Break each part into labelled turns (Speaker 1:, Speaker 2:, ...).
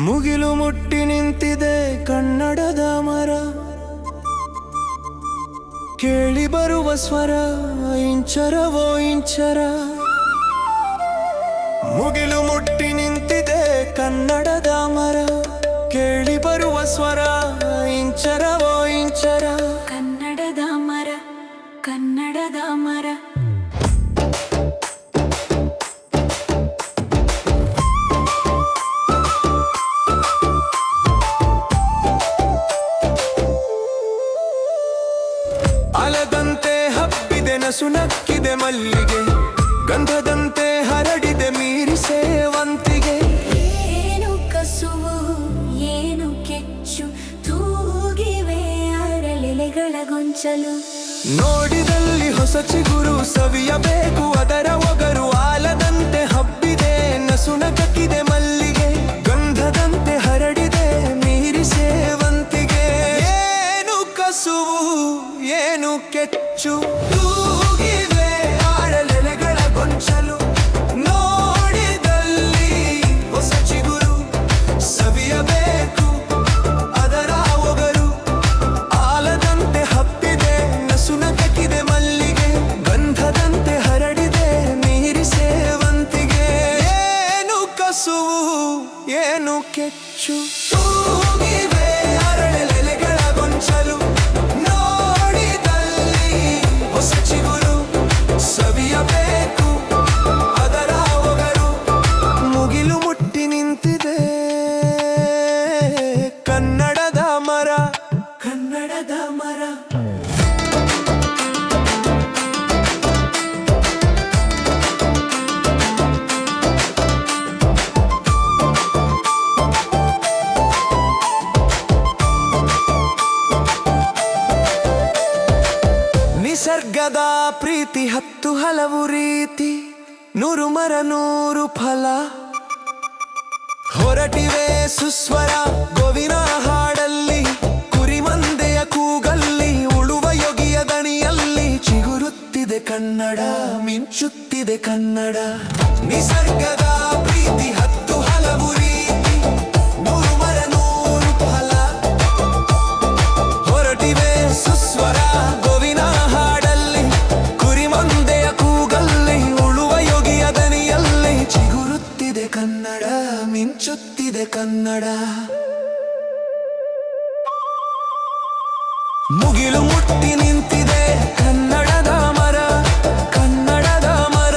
Speaker 1: ಮುಗಿಲು ಮುಟ್ಟಿ ನಿಂತಿದೆ ಕನ್ನಡದ ಮರ. ಕೇಳಿ ಬರುವ ಸ್ವರ, ಇಂಚರವೋ ಇಂಚರ. ಮುಗಿಲು ಮುಟ್ಟಿ ನಿಂತಿದೆ ಕನ್ನಡದ ಮರ. ಕೇಳಿ ಬರುವ ಸ್ವರ ಹಬ್ಬಿದೆ ನಸು ನಕ್ಕಿದೆ ಮಲ್ಲಿಗೆ ಗಂಧದಂತೆ ಹರಡಿದೆ ಮೀರಿ ಸೇವಂತಿಗೆ.
Speaker 2: ಏನು ಕಸುವು ಏನು ಕೆಚ್ಚು ತೂಗಿವೆ ಅರಳೆಲೆಗಳ ಗೊಂಚಲು.
Speaker 1: ನೋಡಿದಲ್ಲಿ ಹೊಸ ಚಿಗುರು ಸವಿಯಬೇಕು ಅದರ ಒಗರು ಆಲದಂತೆ ಹಬ್ಬಿದೆ ನಸು ನಕ್ಕಿದೆ ಮಲ್ಲಿಗೆ ಗಂಧದಂತೆ ಹರಡಿದೆ ಮೀರಿ ಸೇವಂತಿಗೆ. ಏನು ಕಸುವು ಏನು ಕೆಚ್ಚು ಏನು ಕಸುವು ಏನು ನಿಸರ್ಗದ ಪ್ರೀತಿ ಹತ್ತು ಹಲವು ರೀತಿ, ನೂರು ಮರ, ನೂರು ಫಲ. ಹೊರಟಿವೆ ಸುಸ್ವರ ಗೋವಿನ ಹಾಡಲ್ಲಿ, ಕುರಿಮಂದೆಯ ಕೂಗಲ್ಲಿ, ಉಳುವ ಯೋಗಿಯ ದಣಿಯಲ್ಲಿ. ಚಿಗುರುತ್ತಿದೆ ಕನ್ನಡ, ಮಿಂಚುತ್ತಿದೆ ಕನ್ನಡ. ನಿಸರ್ಗದ ಪ್ರೀತಿ ಹತ್ತು ಹಲವು ರೀತಿ. ಕನ್ನಡ. ಮುಗಿಲು ಮುಟ್ಟಿ ನಿಂತಿದೆ ಕನ್ನಡದ ಮರ ಕನ್ನಡದ ಮರ.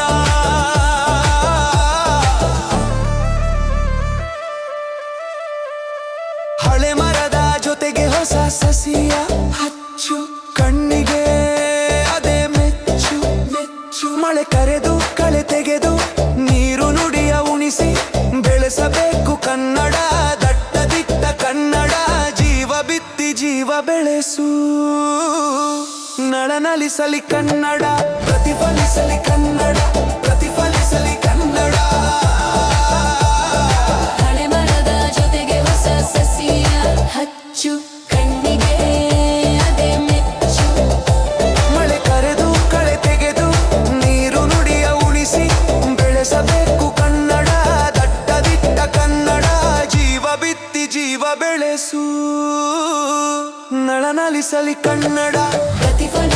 Speaker 1: ಹಳೆ ಮರದ ಜೊತೆಗೆ ಹೊಸ ಸಸಿಯ ಹಚ್ಚು, ಕಣ್ಣಿಗೆ ಅದೇ ಮೆಚ್ಚು ಮೆಚ್ಚು. ಮಳೆ ಕರೆದು ನಳನಲಿಸಲಿ ಕನ್ನಡ ಪ್ರತಿಫಲಿಸಲಿ ಕನ್ನಡ ಪ್ರತಿಫಲಿಸಲಿ ಕನ್ನಡ.
Speaker 2: ಹಳೆ ಮರದ ಜೊತೆಗೆ ಹೊಸ ಸಸಿಯ ಹಚ್ಚು ಕಣ್ಣಿಗೆ ಅದೇ ಮೆಚ್ಚು.
Speaker 1: ಮಳೆ ಕರೆದು ಕಳೆ ತೆಗೆದು ನೀರು ನುಡಿಯ ಉಣಿಸಿ ಬೆಳೆಸಬೇಕು ಕನ್ನಡ ದಟ್ಟ ದಿಟ್ಟ ಕನ್ನಡ ಜೀವ ಬಿತ್ತಿ ಜೀವ ಬೆಳೆಸು. ನಳನಲಿಸಲಿ ಕನ್ನಡ
Speaker 2: ಪ್ರತಿಫಲಿಸಲಿ